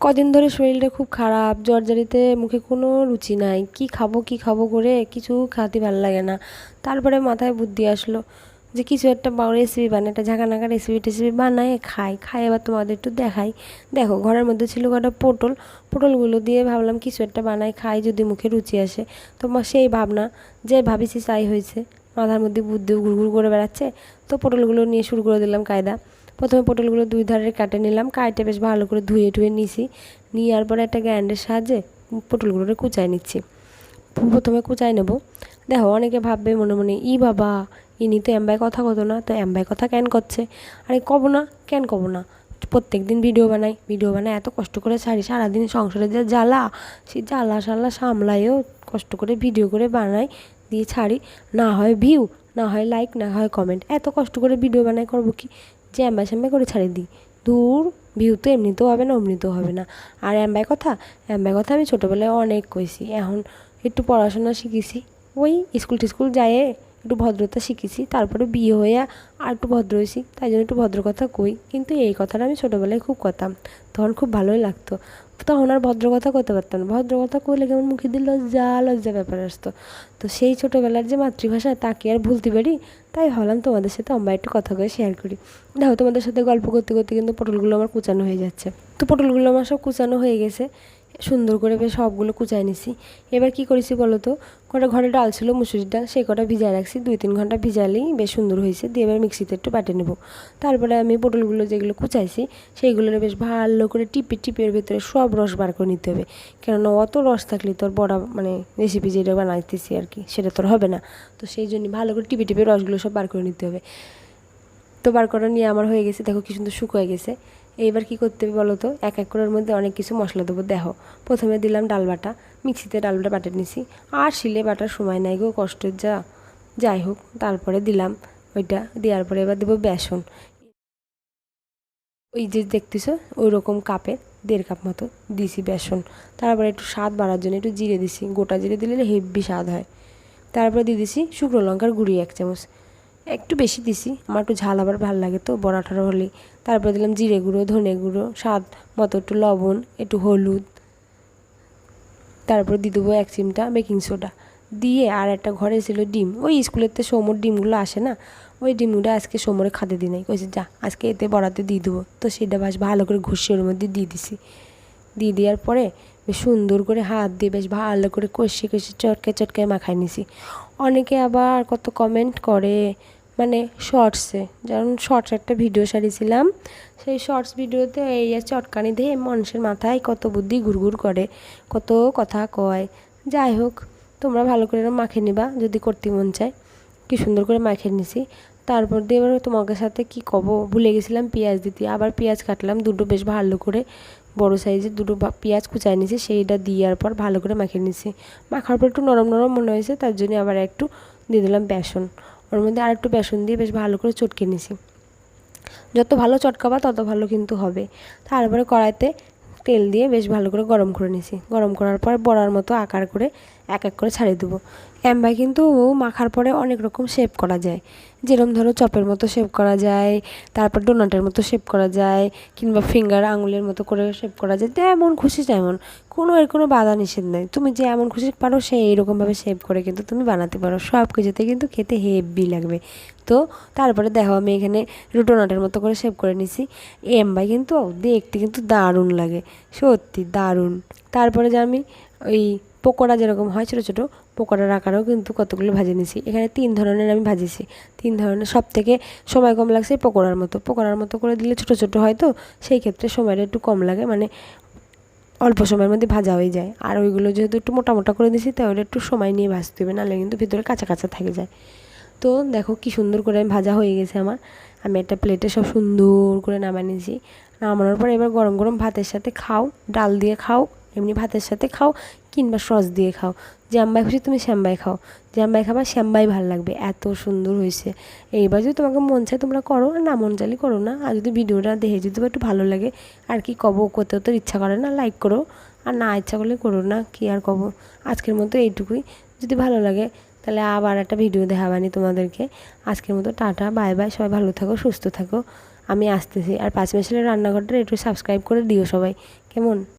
কদিন ধরে শরীরটা খুব খারাপ জ্বরজারিতে মুখে কোনো রুচি নাই। কি খাব কি খাব করে কিছু খাতে ভালো লাগে না। তারপরে মাথায় বুদ্ধি আসলো যে কিছু একটা রেসিপি বানাই, একটা ঝাঁকানাকা রেসিপি টেসিপি বানায় খাই। খাই, এবার তোমাদের একটু দেখাই। দেখো, ঘরের মধ্যে ছিল কটা পটল। পটলগুলো দিয়ে ভাবলাম কিছু একটা বানাই, খাই যদি মুখে রুচি আসে। তোমার সেই ভাবনা, যে ভাবিছি চাই হয়েছে। মাথার মধ্যে বুদ্ধি ঘুরঘুর করে বেড়াচ্ছে। তো পটলগুলো নিয়ে শুরু করে দিলাম কায়দা। প্রথমে পটলগুলো দুই ধারে কাটে নিলাম কাটে বেশ ভালো করে ধুয়ে টুয়ে নিছি। নেওয়ার পরে একটা গ্যান্ডের সাহায্যে পটলগুলোকে কুচাই নিচ্ছি। প্রথমে কুচাই নেব। দেখো, অনেকে ভাববে মনে মনে, ই বাবা, ইনি তো এম্বাই কথা কত না, তো এম্বাই কথা কেন করছে? আরে, কব না, কেন কব না? প্রত্যেক দিন ভিডিও বানাই ভিডিও বানাই এত কষ্ট করে ছাড়ি সারাদিন সংসারে যে জ্বালা সেই জ্বালা শালা সামলাইও কষ্ট করে ভিডিও করে বানাই, দিয়ে ছাড়ি। না হয় ভিউ না হয় লাইক না হয় কমেন্ট এত কষ্ট করে ভিডিও বানাই, করব কি? যে অ্যাম্বাই শ্যাম্বা করে ছাড়িয়ে দিই। দূর ভিউ তো এমনিতেও হবে না, অমনিতেও হবে না। আর অ্যাম্বাই কথা অ্যাম্বাই কথা আমি ছোটোবেলায় অনেক কইছি। এখন একটু পড়াশোনা শিখেছি। ওই স্কুল টিস্কুল যায় একটু ভদ্রতা শিখেছি, তারপরে বিয়ে হয়ে আর একটু ভদ্র হয়েছি, তাই জন্য একটু ভদ্র কথা কই। কিন্তু এই কথাটা আমি ছোটোবেলায় খুব কথাম তখন খুব ভালোই লাগতো। তখন আর ভদ্র কথা করতে পারতাম ভদ্র কথা কইলে কেমন মুখে দিল লজ্জা লজ্জা ব্যাপার আসতো। তো সেই ছোটোবেলার যে মাতৃভাষা, তাকে আর ভুলতে পারি, তাই ভাবলাম তোমাদের সাথে আমরা একটু কথা করে শেয়ার করি। দেখো তোমাদের সাথে গল্প করতে করতে কিন্তু পটলগুলো আমার কুচানো হয়ে যাচ্ছে। তো পটলগুলো আমার সব কুচানো হয়ে গেছে। সুন্দর করে বেশ সবগুলো কুচাই নিছি। এবার কি করেছি বলো তো? কটা ঘরে ডাল ছিল, মুসুরির ডাল, সেই কটা ভিজায় রাখছি। দুই তিন ঘণ্টা ভিজালেই বেশ সুন্দর হয়েছে। দিয়ে এবার মিক্সিতে একটু বাটে নেব। তারপরে আমি পটলগুলো যেগুলো কুচাইছি সেইগুলো বেশ ভালো করে টিপে টিপের ভেতরে সব রস বার করে নিতে হবে। কেননা অত রস থাকলে তোর বড়া মানে রেসিপি যেটা বানাইতেছি আর কি, সেটা তোর হবে না। তো সেই জন্য ভালো করে টিপে টিপে রসগুলো সব বার করে নিতে হবে। তো বার করা নিয়ে আমার হয়ে গেছে, দেখো কি সুন্দর শুকোয় গেছে। এইবার কি করতে হবে বলো তো? এক এক করের মধ্যে অনেক কিছু মশলা দেবো, দেখো। প্রথমে দিলাম ডাল বাটা। মিক্সিতে ডাল বাটা বাটে নিছি। আর শিলে বাটার সময় নাই গো কষ্টের যা। যাই হোক, তারপরে দিলাম ওইটা। দেওয়ার পরে এবার দেবো বেসন। ওই যে দেখতেছো ওই রকম কাপে দেড় কাপ মতো দিছি বেসন। তারপরে একটু স্বাদ বাড়ার জন্য একটু জিরে দিছি। গোটা জিরে দিলে হেভি স্বাদ হয়। তারপরে দিয়ে দিছি শুকনো লঙ্কার গুঁড়ি এক চামচ। একটু বেশি দিছি। আমার একটু ঝাল আবার ভালো লাগে তো, বড়া ঠড়া হলে। তারপরে দিলাম জিরে গুঁড়ো, ধনে গুঁড়ো, স্বাদ মতো একটু লবণ, একটু হলুদ। তারপর দিয়ে দেবো এক চিমটা বেকিং সোডা দিয়ে আর একটা ঘরে ছিল ডিম। ওই স্কুলের তো সোমর ডিমগুলো আসে না। ওই ডিমগুলো আজকে সোমরে খাতে দিই নাই। কইছে, যা, আজকে এতে বড়াতে দিয়ে দেবো। তো সেটা বাস ভালো করে ঘষিয়ে ওর মধ্যে দিয়ে দিছি। দিয়ে দেওয়ার পরে বেশ সুন্দর করে হাত দিয়ে বেশ ভালো করে কষি কষি চটকে চটকে মাখাই নিছি। অনেকে আবার কত কমেন্ট করে মানে শর্টসে যেমন শর্টস একটা ভিডিও সারিয়েছিলাম, সেই শর্টস ভিডিওতে এই চটকানি দিয়ে মানুষের মাথায় কত বুদ্ধি ঘুরঘুর করে, কত কথা কয়। যাই হোক, তোমরা ভালো করে মাখে নিবা যদি করতে মন চায়। কি সুন্দর করে মাখে নিছি। তারপর দিয়ে এবার তোমাকে সাথে কি কব? ভুলে গেছিলাম পেঁয়াজ দিতে। আবার পেঁয়াজ কাটলাম, দুটো বেশ ভালো করে বড় সাইজের দুটো পেঁয়াজ কুচাই নিয়েছি, সেইটা দেওয়ার পর ভালো করে মাখিয়ে নিয়েছি। মাখার পর একটু নরম নরম মনে হয়েছে, তার জন্য আবার একটু দিয়ে দিলাম বেসন। ওর মধ্যে আর একটু বেসন দিয়ে বেশ ভালো করে চটকে নিয়েছি। যত ভালো চটকাবা তত ভালো কিন্তু হবে। তারপরে কড়াইতে তেল দিয়ে বেশ ভালো করে গরম করে নিয়েছি। গরম করার পর বড়ার মতো আকার করে এক এক করে ছাড়িয়ে দেবো। অ্যাম্বাই কিন্তু ও মাখার পরে অনেক রকম শেপ করা যায়। যেরকম ধরো চপের মতো শেপ করা যায়, তারপর ডোনাটের মতো শেপ করা যায়, কিংবা ফিঙ্গার আঙুলের মতো করে শেপ করা যায়, যেমন খুশি তেমন। কোনো এর কোনো বাধা নিষেধ নেই। তুমি যে এমন খুশি পারো সে এইরকমভাবে শেপ করে কিন্তু তুমি বানাতে পারো। সব কিছুতে কিন্তু খেতে হেভি লাগবে। তো তারপরে দেখো আমি এখানে ডোনাটের মতো করে শেপ করে নিছি। এমবাই কিন্তু দেখতে কিন্তু দারুণ লাগে। সত্যি দারুণ। তারপরে যে আমি ওই পকোড়া যেরকম হয় ছোটো ছোটো পকোড়ার আকারেও কিন্তু কতগুলো ভাজে নিয়েছি এখানে তিন ধরনের আমি ভাজিছি। তিন ধরনের সব থেকে সময় কম লাগছে পকোড়ার মতো। পকোড়ার মতো করে দিলে ছোটো ছোটো হয় তো, সেই ক্ষেত্রে সময়টা একটু কম লাগে মানে অল্প সময়ের মধ্যে ভাজা হয়ে যায়। আর ওইগুলো যেহেতু একটু মোটা মোটা করে দিয়েছি তাই ওটা একটু সময় নিয়ে ভাজতে হবে, নাহলে কিন্তু ভিতরে কাঁচা কাঁচা থেকে যায়। তো দেখো কি সুন্দর করে আমি ভাজা হয়ে গেছে আমার। আমি একটা প্লেটে সব সুন্দর করে নামাই নিয়েছি নামানোর পর এবার গরম গরম ভাতের সাথে খাও, ডাল দিয়ে খাও। এমনি ভাতের সাথে খাও কিংবা সস দিয়ে খাও। জাম্বাই খুশি তুমি শ্যাম্বাই খাও। জাম্বাই খাবার শ্যাম্বাই ভালো লাগবে। এত সুন্দর হয়েছে। এইবার যদি তোমাকে মন চায় তোমরা করো, আর না মন চাইলে করো না। আর যদি ভিডিওটা দেখে যদি একটু ভালো লাগে, আর কি কব, করতে তো ইচ্ছা করে না লাইক করো। আর না ইচ্ছা করলে করো না, কি আর কব। আজকের মতো এইটুকুই। যদি ভালো লাগে, তাহলে আবার একটা ভিডিও দেখাবানি তোমাদেরকে। আজকের মতো টাটা বাই বাই সবাই ভালো থাকো, সুস্থ থাকো। আমি আসতেছি। আর পাঁচ মিশালের রান্নাঘরটা একটু সাবস্ক্রাইব করে দিও সবাই। কেমন?